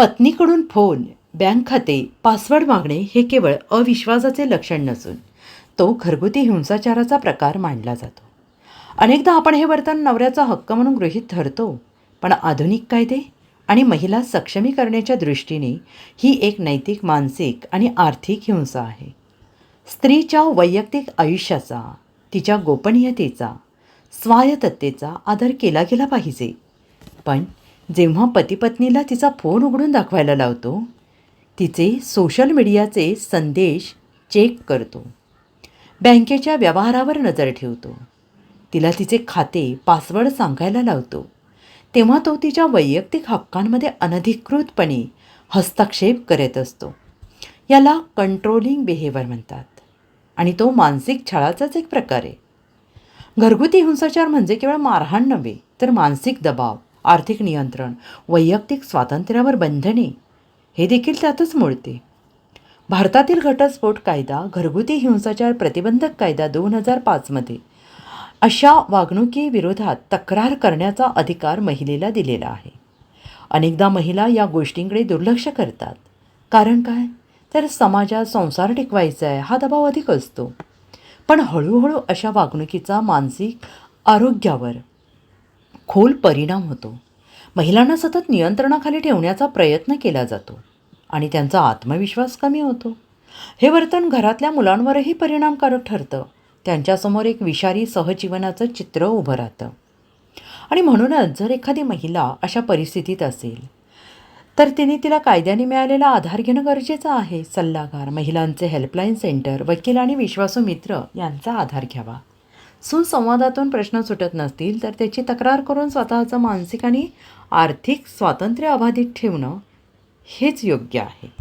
पत्नीकडून phone bank खाते password मागणे हे केवळ अविश्वासाचे लक्षण नसून तो घरगुती हिंसाचाराचा प्रकार मानला जातो. अनेकदा आपण हे वर्तन नवऱ्याचा हक्क म्हणून गृहीत धरतो पण आधुनिक कायदे आणि महिला सक्षमीकरणाच्या दृष्टीने ही एक नैतिक मानसिक आणि आर्थिक हिंसा आहे. स्त्रीच्या वैयक्तिक आयुष्याचा तिच्या गोपनीयतेचा स्वायत्ततेचा आदर केला गेला पाहिजे. पण जेव्हा पतीपत्नीला तिचा फोन उघडून दाखवायला लावतो तिचे सोशल मीडियाचे संदेश चेक करतो. बँकेच्या व्यवहारावर नजर ठेवतो. तिला तिचे खाते पासवर्ड सांगायला लावतो. तेव्हा तो तिच्या वैयक्तिक हक्कांमध्ये अनधिकृतपणे हस्तक्षेप करत असतो. याला कंट्रोलिंग बिहेवियर म्हणतात. आणि तो मानसिक छळाचाच एक प्रकार आहे. घरगुती हिंसाचार म्हणजे केवळ मारहाण नव्हे तर मानसिक दबाव. आर्थिक नियंत्रण वैयक्तिक स्वातंत्र्यावर बंधने हे देखील त्यातच मोडते. भारतातील घटस्फोट कायदा घरगुती हिंसाचार प्रतिबंधक कायदा दोन हजार पाचमध्ये अशा वागणुकीविरोधात तक्रार करण्याचा अधिकार महिलेला दिलेला आहे. अनेकदा महिला या गोष्टींकडे दुर्लक्ष करतात. कारण काय? तर समाजात संसार टिकवायचा आहे हा दबाव अधिक असतो. पण हळूहळू अशा वागणुकीचा मानसिक आरोग्यावर खोल परिणाम होतो. महिलांना सतत नियंत्रणाखाली ठेवण्याचा प्रयत्न केला जातो आणि त्यांचा आत्मविश्वास कमी होतो. हे वर्तन घरातल्या मुलांवरही परिणामकारक ठरतं. त्यांच्यासमोर एक विषारी सहजीवनाचं चित्र उभं राहतं. आणि म्हणूनच जर एखादी महिला अशा परिस्थितीत असेल तर तिने तिला कायद्याने मिळालेला आधार घेणं गरजेचं आहे. सल्लागार महिलांचे हेल्पलाईन सेंटर वकील आणि विश्वासू मित्र यांचा आधार घ्यावा. सुसंवादातून प्रश्न सुटत नसतील तर त्याची तक्रार करून स्वतःचं मानसिक आणि आर्थिक स्वातंत्र्य अबाधित ठेवणं हेच योग्य आहे.